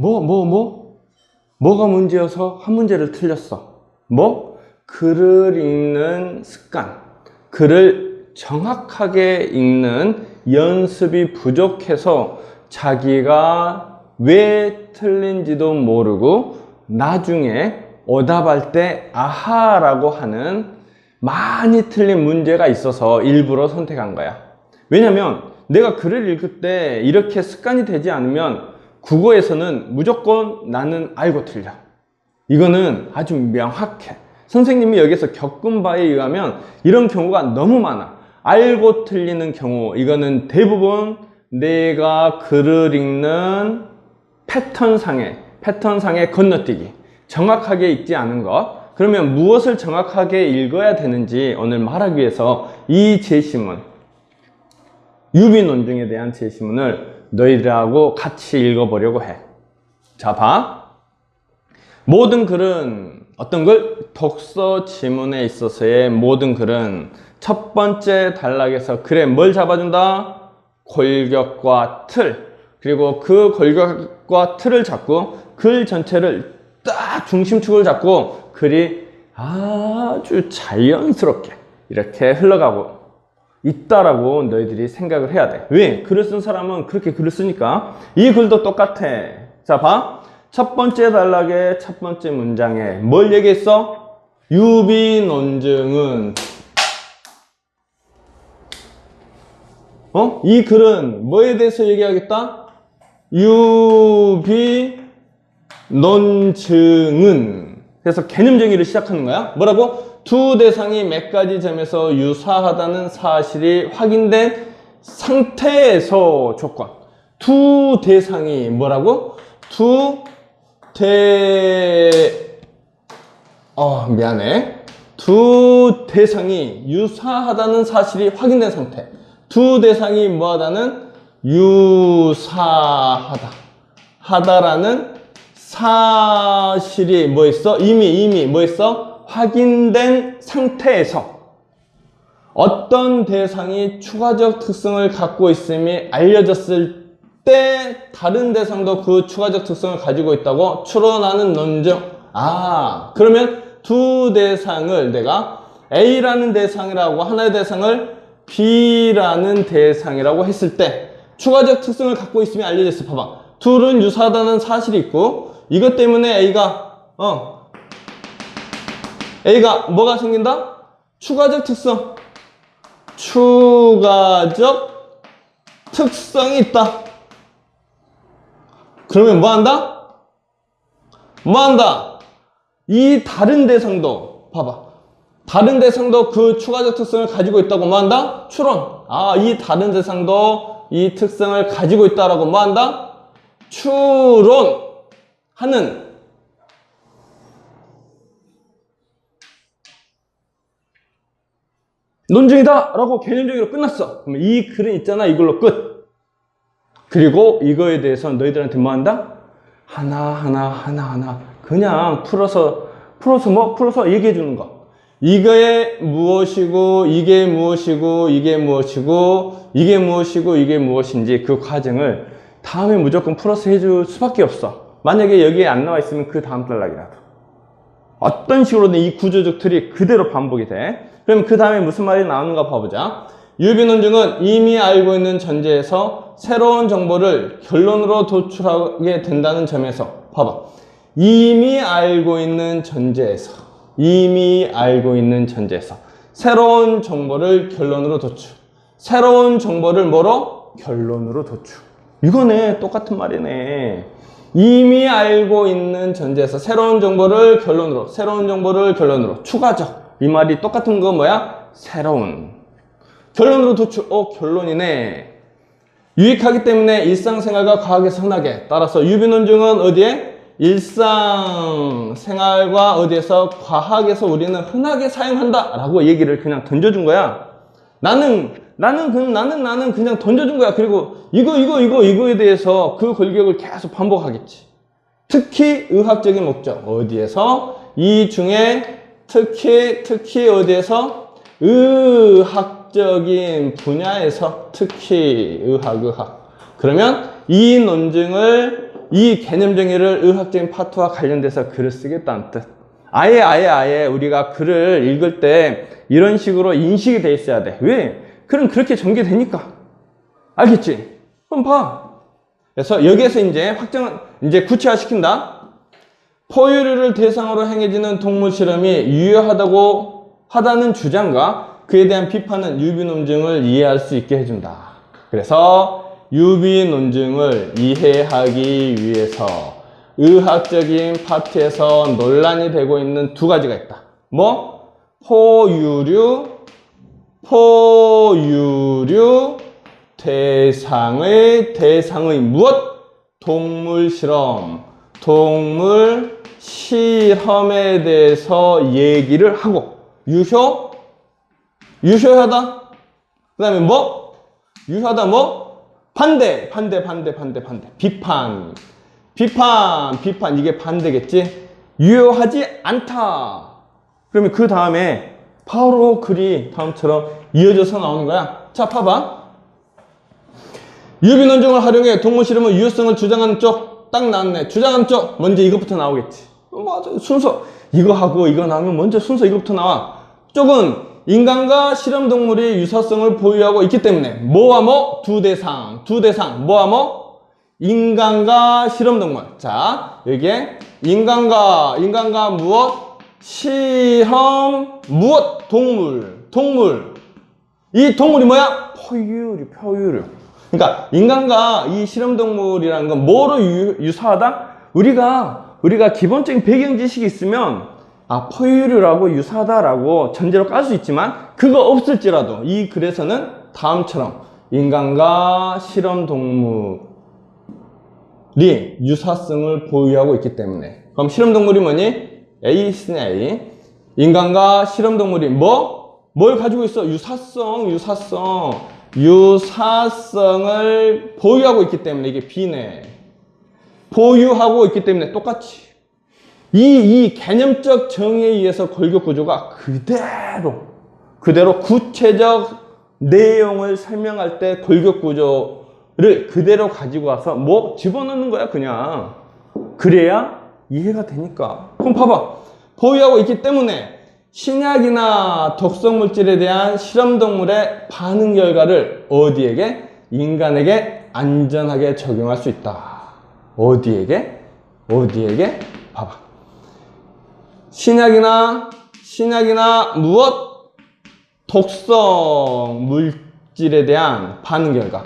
뭐, 뭐, 뭐? 뭐가 문제여서 한 문제를 틀렸어? 뭐? 글을 읽는 습관. 글을 정확하게 읽는 연습이 부족해서 자기가 왜 틀린지도 모르고 나중에 오답할 때 아하라고 하는 많이 틀린 문제가 있어서 일부러 선택한 거야. 왜냐면 내가 글을 읽을 때 이렇게 습관이 되지 않으면 국어에서는 무조건 나는 알고 틀려. 이거는 아주 명확해. 선생님이 여기서 겪은 바에 의하면 이런 경우가 너무 많아. 알고 틀리는 경우, 이거는 대부분 내가 글을 읽는 패턴상에, 패턴상에 건너뛰기. 정확하게 읽지 않은 것. 그러면 무엇을 정확하게 읽어야 되는지 오늘 말하기 위해서 이 제시문, 유비 논증에 대한 제시문을 너희들하고 같이 읽어보려고 해. 자, 봐. 모든 글은 어떤 글? 독서 지문에 있어서의 모든 글은 첫 번째 단락에서 글에 뭘 잡아준다? 골격과 틀. 그리고 그 골격과 틀을 잡고 글 전체를 딱 중심축을 잡고 글이 아주 자연스럽게 이렇게 흘러가고 있다라고 너희들이 생각을 해야 돼. 왜? 글을 쓴 사람은 그렇게 글을 쓰니까. 이 글도 똑같아. 자, 봐. 첫 번째 단락의 첫 번째 문장에 뭘 얘기했어? 유비 논증은 어? 이 글은 뭐에 대해서 얘기하겠다? 유비 논증은 그래서 개념 정의를 시작하는 거야. 뭐라고? 두 대상이 몇 가지 점에서 유사하다는 사실이 확인된 상태에서 조건. 두 대상이 뭐라고? 두 대, 어, 미안해. 두 대상이 유사하다는 사실이 확인된 상태. 두 대상이 뭐하다는 유사하다. 하다라는 사실이 뭐 있어? 이미 이미 뭐 있어? 확인된 상태에서 어떤 대상이 추가적 특성을 갖고 있음이 알려졌을 때 다른 대상도 그 추가적 특성을 가지고 있다고 추론하는 논증. 아, 그러면 두 대상을 내가 A라는 대상이라고 하나의 대상을 B라는 대상이라고 했을 때 추가적 특성을 갖고 있음이 알려졌어. 봐봐. 둘은 유사하다는 사실이 있고 이것 때문에 A가 어 A가 뭐가 생긴다? 추가적 특성 추가적 특성이 있다 그러면 뭐 한다? 뭐 한다? 이 다른 대상도 봐봐 다른 대상도 그 추가적 특성을 가지고 있다고 뭐 한다? 추론 아 이 다른 대상도 이 특성을 가지고 있다라고 뭐 한다? 추론하는 논증이다 라고 개념적으로 끝났어 그러면 이 글은 있잖아 이걸로 끝 그리고 이거에 대해서 너희들한테 뭐 한다? 하나하나 하나하나 그냥 풀어서 풀어서 뭐? 풀어서 얘기해 주는 거 이거에 무엇이고 이게 무엇이고 이게 무엇이고 이게 무엇이고 이게 무엇인지 그 과정을 다음에 무조건 풀어서 해줄 수밖에 없어. 만약에 여기에 안 나와 있으면 그 다음 단락이라도. 어떤 식으로든 이 구조적 틀이 그대로 반복이 돼. 그럼 그 다음에 무슨 말이 나오는가 봐보자. 유비논증은 이미 알고 있는 전제에서 새로운 정보를 결론으로 도출하게 된다는 점에서 봐봐. 이미 알고 있는 전제에서 이미 알고 있는 전제에서 새로운 정보를 결론으로 도출. 새로운 정보를 뭐로? 결론으로 도출. 이거네 똑같은 말이네 이미 알고 있는 전제에서 새로운 정보를 결론으로 새로운 정보를 결론으로 추가적 이 말이 똑같은 거 뭐야? 새로운 결론으로 도출 어 결론이네 유익하기 때문에 일상생활과 과학에서 흔하게 따라서 유비논증은 어디에? 일상생활과 어디에서 과학에서 우리는 흔하게 사용한다 라고 얘기를 그냥 던져준 거야 나는 나는 그 나는 나는 그냥 던져준 거야. 그리고 이거 이거 이거 이거에 대해서 그 골격을 계속 반복하겠지. 특히 의학적인 목적 어디에서 이 중에 특히 특히 어디에서 의학적인 분야에서 특히 의학 의학 그러면 이 논증을 이 개념 정의를 의학적인 파트와 관련돼서 글을 쓰겠다는 뜻. 아예 아예 아예 우리가 글을 읽을 때 이런 식으로 인식이 돼 있어야 돼. 왜? 글은 그렇게 전개되니까. 알겠지? 그럼 봐. 그래서 여기에서 이제 확정, 이제 구체화시킨다. 포유류를 대상으로 행해지는 동물 실험이 유효하다고 하다는 주장과 그에 대한 비판은 유비 논증을 이해할 수 있게 해준다. 그래서 유비 논증을 이해하기 위해서 의학적인 파트에서 논란이 되고 있는 두 가지가 있다. 뭐? 포유류, 포유류 대상의 대상의 무엇? 동물 실험. 동물 실험에 대해서 얘기를 하고 유효? 유효하다? 그 다음에 뭐? 유효하다 뭐? 반대, 반대, 반대, 반대, 반대. 비판. 비판, 비판. 이게 반대겠지? 유효하지 않다. 그러면 그 다음에 바로 글이 다음처럼 이어져서 나오는 거야. 자, 봐봐. 유비 논증을 활용해 동물 실험의 유효성을 주장하는 쪽 딱 나왔네. 주장하는 쪽 먼저 이것부터 나오겠지. 어, 맞아. 순서 이거 하고 이거 나오면 먼저 순서 이것부터 나와. 쪽은 인간과 실험 동물이 유사성을 보유하고 있기 때문에 뭐와 뭐 두 대상 두 대상 뭐와 뭐 인간과 실험 동물. 자 여기에 인간과 인간과 무엇 실험 무엇 동물 동물 이 동물이 뭐야 포유류 포유류. 그러니까 인간과 이 실험 동물이라는 건 뭐로 유, 유사하다? 우리가 우리가 기본적인 배경 지식이 있으면 아 포유류라고 유사하다라고 전제로 깔 수 있지만 그거 없을지라도 이 글에서는 다음처럼 인간과 실험 동물이 유사성을 보유하고 있기 때문에 그럼 실험 동물이 뭐니? A 있으냐 A 인간과 실험 동물이 뭐? 뭘 가지고 있어? 유사성 유사성 유사성을 보유하고 있기 때문에 이게 B네. 보유하고 있기 때문에 똑같이. 이, 이 개념적 정의에 의해서 골격 구조가 그대로, 그대로 구체적 내용을 설명할 때 골격 구조를 그대로 가지고 와서 뭐 집어넣는 거야, 그냥. 그래야 이해가 되니까. 그럼 봐봐. 보유하고 있기 때문에 신약이나 독성 물질에 대한 실험 동물의 반응 결과를 어디에게? 인간에게 안전하게 적용할 수 있다. 어디에게? 어디에게? 봐봐. 신약이나 신약이나 무엇? 독성 물질에 대한 반응 결과.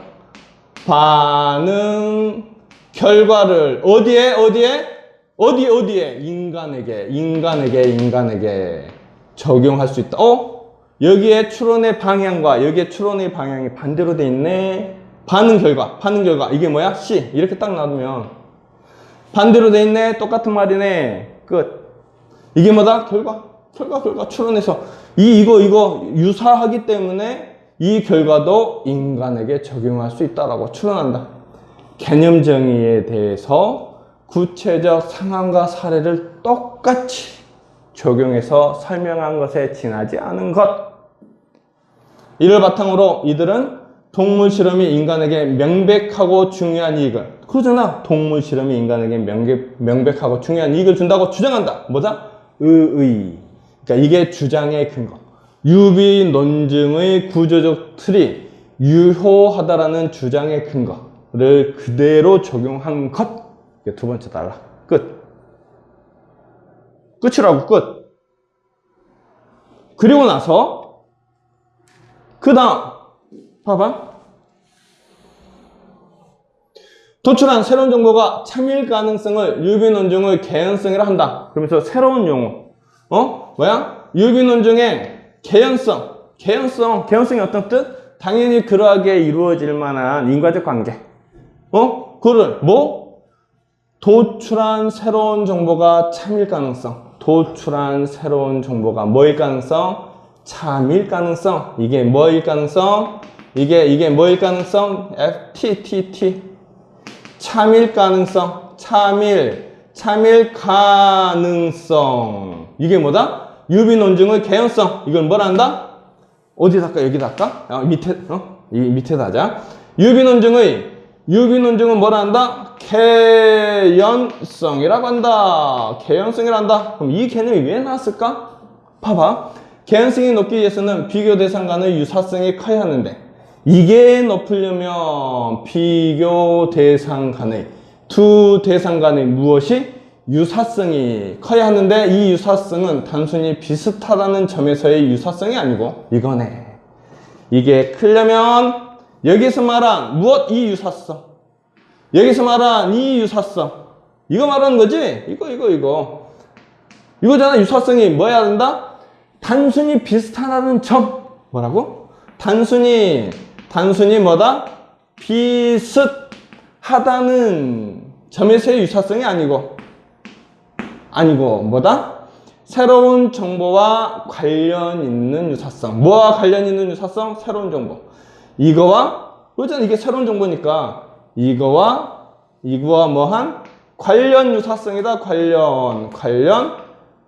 반응 결과를 어디에 어디에 어디 어디에 인간에게 인간에게 인간에게 적용할 수 있다. 어? 여기에 추론의 방향과 여기에 추론의 방향이 반대로 돼 있네. 반응 결과, 반응 결과. 이게 뭐야? C. 이렇게 딱 놔두면 반대로 돼 있네. 똑같은 말이네. 끝. 이게 뭐다? 결과. 결과, 결과. 추론해서 이 이거 이거 유사하기 때문에 이 결과도 인간에게 적용할 수 있다라고 추론한다. 개념 정의에 대해서 구체적 상황과 사례를 똑같이 적용해서 설명한 것에 지나지 않은 것. 이를 바탕으로 이들은 동물 실험이 인간에게 명백하고 중요한 이익을 그러잖아. 동물 실험이 인간에게 명백, 명백 하고 중요한 이익을 준다고 주장한다. 뭐다? 의의. 그러니까 이게 주장의 근거. 유비 논증의 구조적 틀이 유효하다라는 주장의 근거를 그대로 적용한 것. 이게 두 번째 달라. 끝. 끝이라고 끝. 그리고 나서 그 다음 봐봐. 도출한 새로운 정보가 참일 가능성을 유비 논증의 개연성이라 한다. 그러면서 새로운 용어. 어? 뭐야? 유비 논증의 개연성. 개연성. 개연성이 어떤 뜻? 당연히 그러하게 이루어질 만한 인과적 관계. 어? 그를 뭐? 도출한 새로운 정보가 참일 가능성. 도출한 새로운 정보가 뭐일 가능성? 참일 가능성. 이게 뭐일 가능성? 이게, 이게 뭐일 가능성? F, T, T, T. 참일 가능성. 참일. 참일 가능성. 이게 뭐다? 유비 논증의 개연성. 이걸 뭐라 한다? 어디다 할까? 여기다 할까? 어, 밑에, 어? 이 밑에다 하자. 유비 논증의, 유비 논증은 뭐라 한다? 개연성이라고 한다. 개연성이라 한다. 그럼 이 개념이 왜 나왔을까? 봐봐. 개연성이 높기 위해서는 비교 대상 간의 유사성이 커야 하는데 이게 높으려면 비교 대상 간의 두 대상 간의 무엇이 유사성이 커야 하는데 이 유사성은 단순히 비슷하다는 점에서의 유사성이 아니고 이거네. 이게 크려면 여기서 말한 무엇 이 유사성 여기서 말한 이 유사성. 이거 말하는 거지? 이거 이거 이거. 이거잖아 유사성이. 뭐야 된다? 단순히 비슷하다는 점. 뭐라고? 단순히 단순히 뭐다? 비슷하다는 점에서의 유사성이 아니고. 아니고 뭐다? 새로운 정보와 관련 있는 유사성. 뭐와 관련 있는 유사성? 새로운 정보. 이거와 그렇잖아. 이게 새로운 정보니까 이거와 이거와 뭐한 관련 유사성이다 관련 관련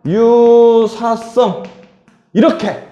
유사성 이렇게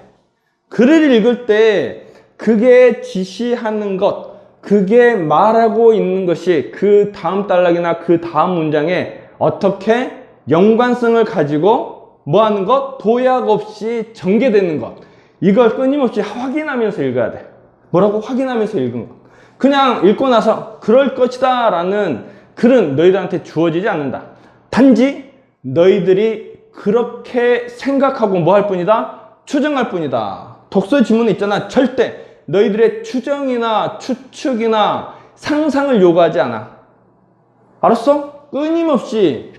글을 읽을 때 그게 지시하는 것 그게 말하고 있는 것이 그 다음 단락이나 그 다음 문장에 어떻게 연관성을 가지고 뭐 하는 것? 도약 없이 전개되는 것. 이걸 끊임없이 확인하면서 읽어야 돼. 뭐라고 확인하면서 읽은 것. 그냥 읽고 나서 그럴 것이다 라는 글은 너희들한테 주어지지 않는다. 단지 너희들이 그렇게 생각하고 뭐 할 뿐이다? 추정할 뿐이다. 독서 지문에 있잖아. 절대 너희들의 추정이나 추측이나 상상을 요구하지 않아. 알았어? 끊임없이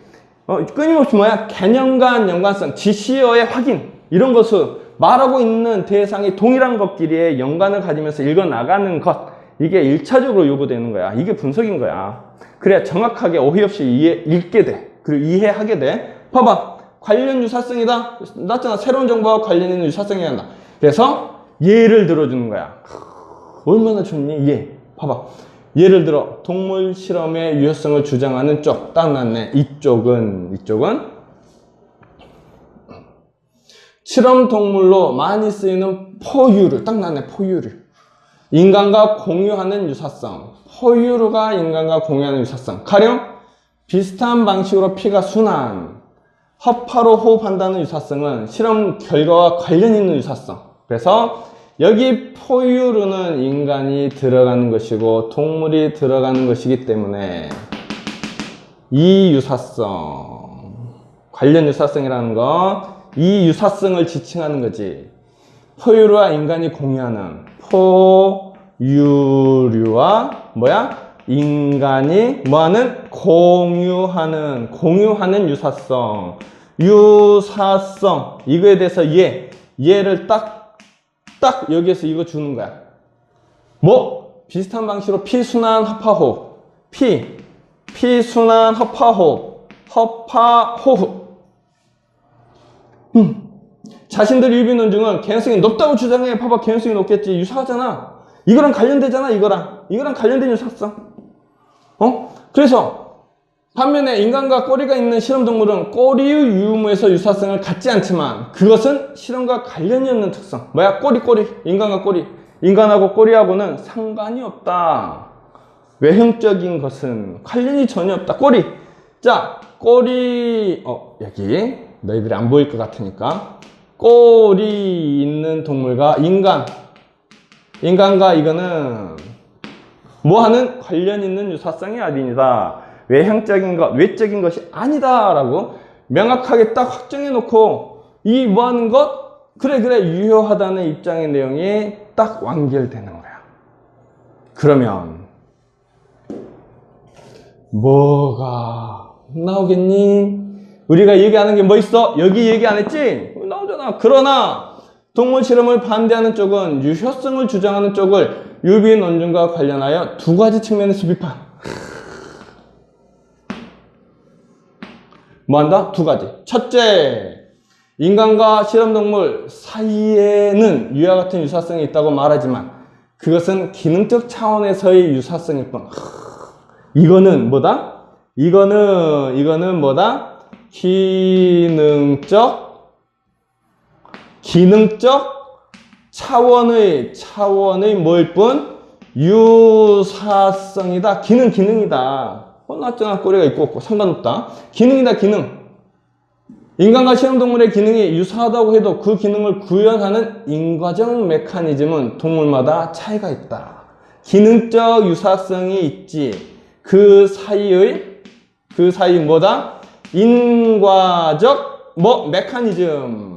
어, 끊임없이 뭐야? 개념 간 연관성, 지시어의 확인 이런 것을 말하고 있는 대상이 동일한 것끼리의 연관을 가지면서 읽어 나가는 것 이게 일차적으로 요구되는 거야. 이게 분석인 거야. 그래야 정확하게 오해 없이 이해, 읽게 돼. 그리고 이해하게 돼. 봐봐. 관련 유사성이다. 났잖아. 새로운 정보와 관련 있는 유사성이 한다. 그래서 예를 들어주는 거야. 얼마나 좋니? 예. 봐봐. 예를 들어 동물 실험의 유효성을 주장하는 쪽 딱 났네. 이쪽은 이쪽은 실험 동물로 많이 쓰이는 포유류 딱 났네. 포유류. 인간과 공유하는 유사성. 포유류가 인간과 공유하는 유사성. 가령 비슷한 방식으로 피가 순환. 허파로 호흡한다는 유사성은 실험 결과와 관련 있는 유사성. 그래서 여기 포유류는 인간이 들어가는 것이고 동물이 들어가는 것이기 때문에 이 유사성, 관련 유사성이라는 건 이 유사성을 지칭하는 거지. 포유류와 인간이 공유하는 포유류와 뭐야? 인간이 뭐하는? 공유하는, 공유하는 유사성. 유사성. 이거에 대해서 예, 예를 딱 딱 여기에서 이거 주는 거야. 뭐? 비슷한 방식으로 피순환 허파호흡. 피. 피순환 허파호흡. 허파호흡. 음. 자신들 일비 논증은 개연성이 높다고 주장해. 봐봐, 개연성이 높겠지. 유사하잖아. 이거랑 관련되잖아, 이거랑. 이거랑 관련된 유사성. 어? 그래서 반면에 인간과 꼬리가 있는 실험동물은 꼬리의 유무에서 유사성을 갖지 않지만 그것은 실험과 관련이 없는 특성. 뭐야? 꼬리, 꼬리. 인간과 꼬리. 인간하고 꼬리하고는 상관이 없다. 외형적인 것은 관련이 전혀 없다. 꼬리. 자, 꼬리, 어, 여기. 너희들이 안 보일 것 같으니까. 꼬리 있는 동물과 인간. 인간과 이거는 뭐 하는 관련 있는 유사성이 아닙니다. 외형적인 것, 외적인 것이 아니다 라고 명확하게 딱 확정해 놓고 이 뭐 하는 것? 그래, 그래, 유효하다는 입장의 내용이 딱 완결되는 거야. 그러면 뭐가 나오겠니? 우리가 얘기하는 게 뭐 있어? 여기 얘기 안 했지? 나오잖아. 그러나 동물 실험을 반대하는 쪽은 유효성을 주장하는 쪽을 유비 논증과 관련하여 두 가지 측면에서 비판. 뭐 한다? 두 가지. 첫째, 인간과 실험동물 사이에는 유아 같은 유사성이 있다고 말하지만 그것은 기능적 차원에서의 유사성일 뿐. 이거는 뭐다? 이거는, 이거는 뭐다? 기능적, 기능적 차원의, 차원의 뭐일 뿐? 유사성이다. 기능, 기능이다. 혼났잖아. 꼬리가 있고 없고 상관없다. 기능이다, 기능. 인간과 실험동물의 기능이 유사하다고 해도 그 기능을 구현하는 인과적 메커니즘은 동물마다 차이가 있다. 기능적 유사성이 있지. 그 사이의, 그 사이 뭐다? 인과적 뭐 메커니즘.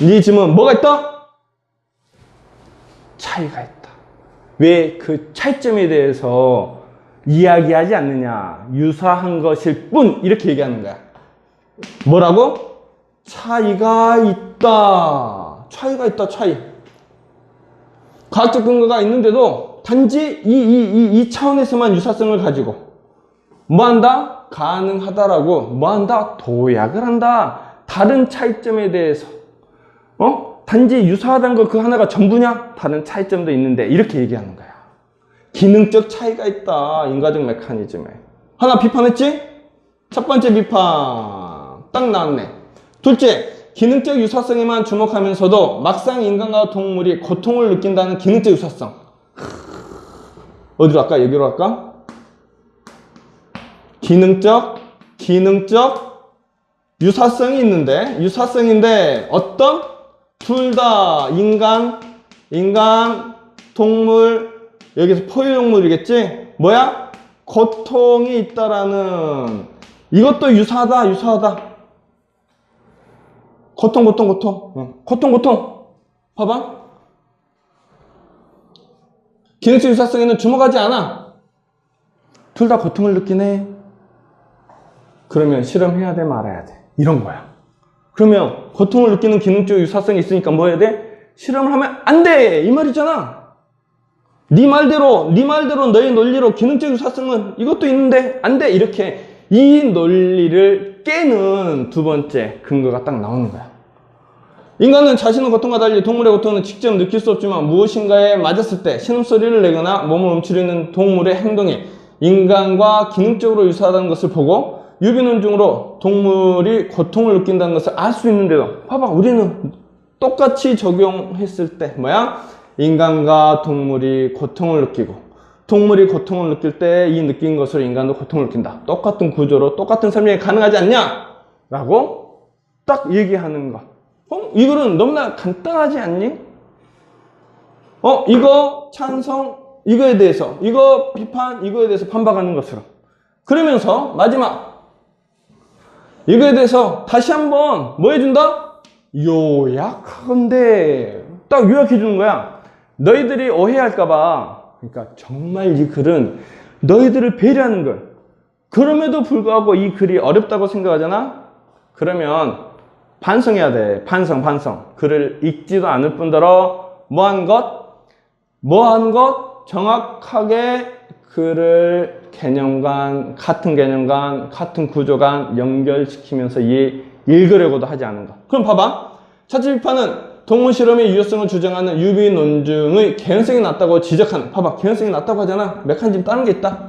리즘은 뭐가 있다? 차이가 있다. 왜 그 차이점에 대해서 이야기하지 않느냐? 유사한 것일 뿐 이렇게 얘기하는 거야. 뭐라고? 차이가 있다. 차이가 있다. 차이. 과학적 근거가 있는데도 단지 이, 이, 이, 이 차원에서만 유사성을 가지고 뭐 한다? 가능하다라고 뭐 한다? 도약을 한다. 다른 차이점에 대해서 어? 단지 유사하다는 거 그 하나가 전부냐? 다른 차이점도 있는데 이렇게 얘기하는 거야. 기능적 차이가 있다. 인과적 메커니즘에. 하나 비판했지? 첫 번째 비판. 딱 나왔네. 둘째, 기능적 유사성에만 주목하면서도 막상 인간과 동물이 고통을 느낀다는 기능적 유사성. 어디로 할까? 여기로 할까? 기능적, 기능적 유사성이 있는데, 유사성인데, 어떤? 둘 다 인간, 인간, 동물, 여기서 포유동물이겠지? 뭐야? 고통이 있다라는 이것도 유사하다, 유사하다. 고통, 고통, 고통. 응. 고통, 고통. 봐봐. 기능적 유사성에는 주목하지 않아. 둘 다 고통을 느끼네. 그러면 실험해야 돼, 말아야 돼. 이런 거야. 그러면 고통을 느끼는 기능적 유사성이 있으니까 뭐 해야 돼? 실험을 하면 안 돼! 이 말이잖아. 네 말대로, 네 말대로 너의 논리로 기능적 유사성은 이것도 있는데 안 돼! 이렇게 이 논리를 깨는 두 번째 근거가 딱 나오는 거야. 인간은 자신의 고통과 달리 동물의 고통은 직접 느낄 수 없지만 무엇인가에 맞았을 때 신음소리를 내거나 몸을 움츠리는 동물의 행동이 인간과 기능적으로 유사하다는 것을 보고 유비논증으로 동물이 고통을 느낀다는 것을 알 수 있는데도 봐봐 우리는 똑같이 적용했을 때 뭐야? 인간과 동물이 고통을 느끼고 동물이 고통을 느낄 때 이 느낀 것으로 인간도 고통을 느낀다. 똑같은 구조로 똑같은 설명이 가능하지 않냐? 라고 딱 얘기하는 것. 어? 이거는 너무나 간단하지 않니? 어? 이거 찬성, 이거에 대해서, 이거 비판, 이거에 대해서 반박하는 것으로. 그러면서 마지막 이거에 대해서 다시 한번 뭐 해준다? 요약하건데 딱 요약해 주는 거야. 너희들이 오해할까봐. 그러니까 정말 이 글은 너희들을 배려하는 걸. 그럼에도 불구하고 이 글이 어렵다고 생각하잖아? 그러면 반성해야 돼. 반성, 반성. 글을 읽지도 않을 뿐더러 뭐한 것? 뭐한 것? 정확하게 글을 개념간, 같은 개념간, 같은 구조간 연결시키면서 이 읽으려고도 하지 않은 것. 그럼 봐봐. 차트 비판은 동물 실험의 유효성을 주장하는 유비 논증의 개연성이 낮다고 지적하는. 봐봐. 개연성이 낮다고 하잖아. 메커니즘 다른 게 있다.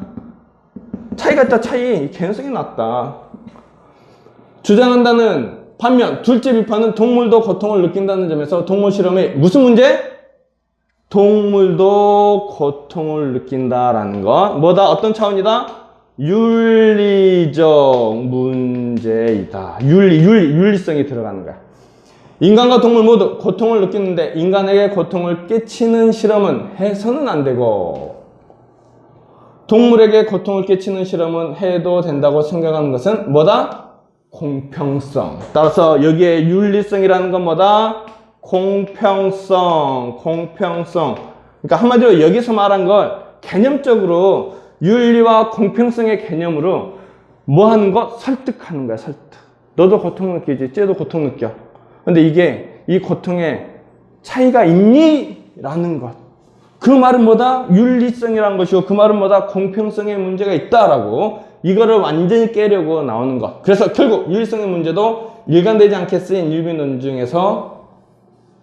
차이가 있다, 차이. 개연성이 낮다. 주장한다는 반면 둘째 비판은 동물도 고통을 느낀다는 점에서 동물 실험의 무슨 문제? 동물도 고통을 느낀다라는 것. 뭐다? 어떤 차원이다? 윤리적 문제이다. 윤리, 윤리, 윤리성이 들어가는 거야. 인간과 동물 모두 고통을 느끼는데 인간에게 고통을 끼치는 실험은 해서는 안 되고 동물에게 고통을 끼치는 실험은 해도 된다고 생각하는 것은 뭐다? 공평성. 따라서 여기에 윤리성이라는 건 뭐다? 공평성, 공평성. 그러니까 한마디로 여기서 말한 걸 개념적으로 윤리와 공평성의 개념으로 뭐 하는 것? 설득하는 거야, 설득. 너도 고통 느끼지, 쟤도 고통 느껴. 근데 이게 이 고통에 차이가 있니? 라는 것. 그 말은 뭐다? 윤리성이라는 것이고 그 말은 뭐다? 공평성의 문제가 있다라고 이거를 완전히 깨려고 나오는 것. 그래서 결국 윤리성의 문제도 일관되지 않게 쓰인 유비 논중에서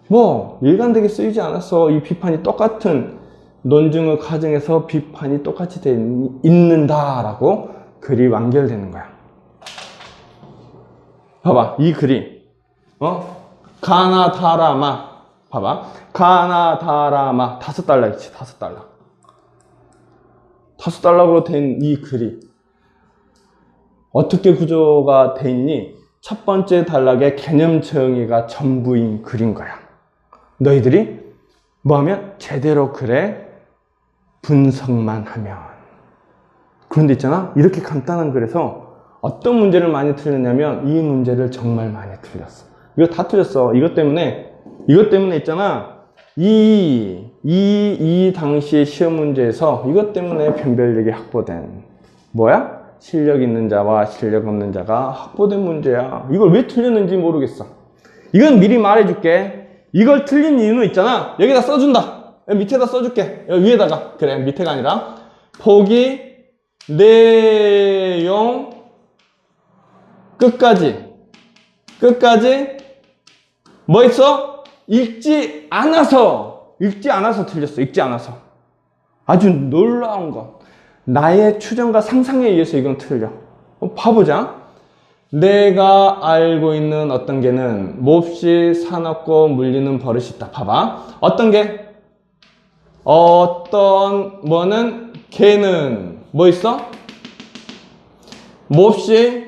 뭐 일관되게 쓰이지 않았어. 이 비판이 똑같은 논증의 과정에서 비판이 똑같이 돼 있는다라고 글이 완결되는 거야. 봐봐, 이 글이 어 가나다라마 봐봐 가나다라마 다섯 달러이지 다섯 달러. 다섯 단락으로 된 이 글이 어떻게 구조가 돼 있니? 첫 번째 단락에 개념 정의가 전부인 글인 거야. 너희들이 뭐 하면 제대로 글에 분석만 하면. 그런데 있잖아. 이렇게 간단한 글에서 어떤 문제를 많이 틀렸냐면 이 문제를 정말 많이 틀렸어. 이거 다 틀렸어. 이것 때문에, 이것 때문에 있잖아. 이, 이, 이 당시의 시험 문제에서 이것 때문에 변별력이 확보된, 뭐야? 실력 있는 자와 실력 없는 자가 확보된 문제야. 이걸 왜 틀렸는지 모르겠어. 이건 미리 말해줄게. 이걸 틀린 이유는 있잖아. 여기다 써준다. 밑에다 써줄게. 위에다가. 그래, 밑에가 아니라. 포기, 내용, 끝까지. 끝까지. 뭐 있어? 읽지 않아서. 읽지 않아서 틀렸어. 읽지 않아서. 아주 놀라운 것. 나의 추정과 상상에 의해서 이건 틀려. 어, 봐보자. 내가 알고 있는 어떤 개는 몹시 사납고 물리는 버릇이 있다. 봐봐. 어떤 개? 어떤 뭐는 개는 뭐 있어? 몹시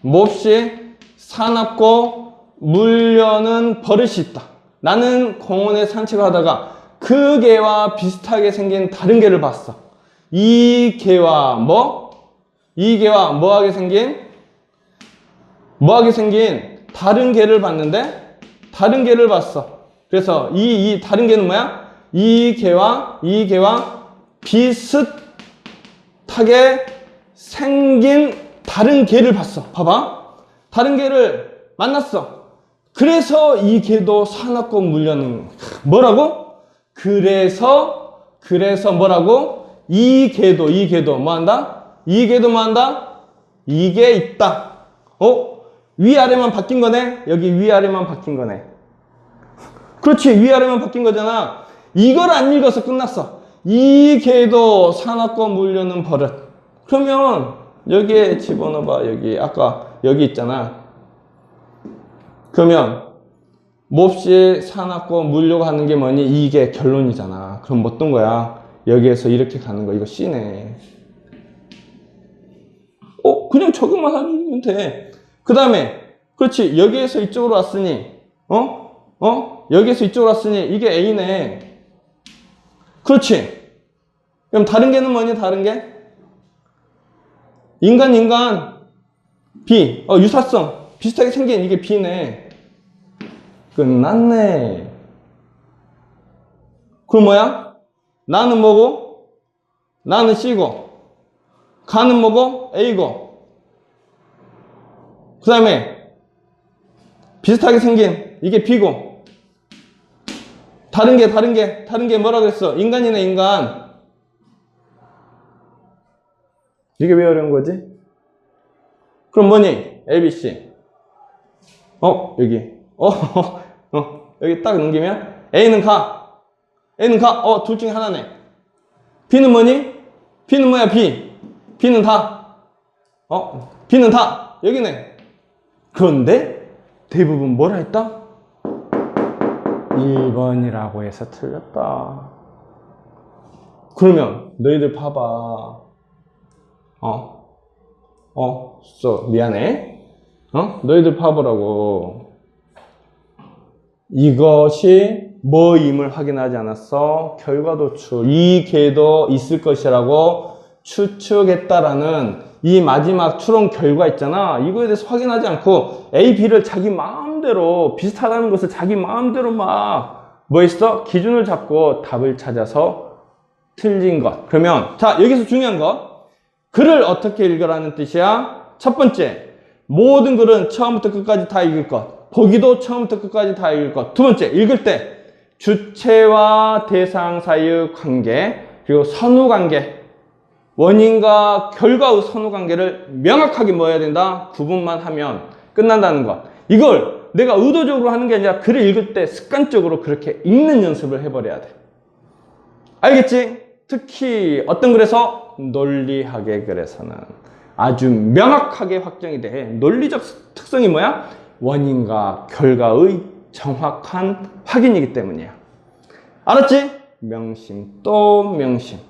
몹시 사납고 물려는 버릇이 있다. 나는 공원에 산책을 하다가 그 개와 비슷하게 생긴 다른 개를 봤어. 이 개와 뭐? 이 개와 뭐하게 생긴? 뭐하게 생긴 다른 개를 봤는데 다른 개를 봤어. 그래서 이, 이 다른 개는 뭐야? 이 개와 이 개와 비슷하게 생긴 다른 개를 봤어. 봐봐. 다른 개를 만났어. 그래서 이 개도 사납고 물려는 뭐라고? 그래서 그래서 뭐라고? 이 개도 이 개도 뭐 한다? 이 개도 뭐 한다? 이게 있다. 어? 위아래만 바뀐 거네? 여기 위아래만 바뀐 거네. 그렇지. 위아래만 바뀐 거잖아. 이걸 안 읽어서 끝났어. 이 개도 사납고 물려는 버릇. 그러면 여기에 집어넣어봐. 여기 아까 여기 있잖아. 그러면 몹시 사납고 물려고 하는 게 뭐니? 이게 결론이잖아. 그럼 뭐 어떤 거야? 여기에서 이렇게 가는 거 이거 C네. 어 그냥 적용만 하면 돼. 그 다음에 그렇지 여기에서 이쪽으로 왔으니 어? 어? 여기에서 이쪽으로 왔으니 이게 A네. 그렇지. 그럼 다른 개는 뭐니? 다른 개? 인간 인간 B. 어 유사성 비슷하게 생긴 이게 B네. 끝났네. 그럼 뭐야? 나는 뭐고? 나는 C고. 가는 뭐고? A고. 그 다음에 비슷하게 생긴 이게 B고. 다른 게 다른 게 다른 게 뭐라 그랬어? 인간이네 인간. 이게 왜 어려운 거지? 그럼 뭐니? A, B, C. 어 여기. 어, 어 여기 딱 넘기면 A는 가. A는 가. 어 둘 중에 하나네. B는 뭐니? B는 뭐야 B? B는 다. 어 B는 다 여기네. 그런데 대부분 뭐라 했다? 1번이라고 해서 틀렸다. 그러면 너희들 봐봐. 어? 어? 써 미안해. 어? 너희들 봐보라고. 이것이 뭐임을 확인하지 않았어? 결과 도출. 이 개도 있을 것이라고 추측했다라는 이 마지막 추론 결과 있잖아. 이거에 대해서 확인하지 않고 A, B를 자기 마음대로 비슷하다는 것을 자기 마음대로 막 뭐 있어? 기준을 잡고 답을 찾아서 틀린 것. 그러면 자 여기서 중요한 거 글을 어떻게 읽으라는 뜻이야? 첫 번째 모든 글은 처음부터 끝까지 다 읽을 것. 보기도 처음부터 끝까지 다 읽을 것. 두 번째 읽을 때 주체와 대상 사이의 관계 그리고 선후 관계 원인과 결과의 선후 관계를 명확하게 뭐 해야 된다? 구분만 하면 끝난다는 것. 이걸 내가 의도적으로 하는 게 아니라 글을 읽을 때 습관적으로 그렇게 읽는 연습을 해버려야 돼. 알겠지? 특히 어떤 글에서 논리학의 글에서는 아주 명확하게 확정이 돼. 논리적 특성이 뭐야? 원인과 결과의 정확한 확인이기 때문이야. 알았지? 명심 또 명심.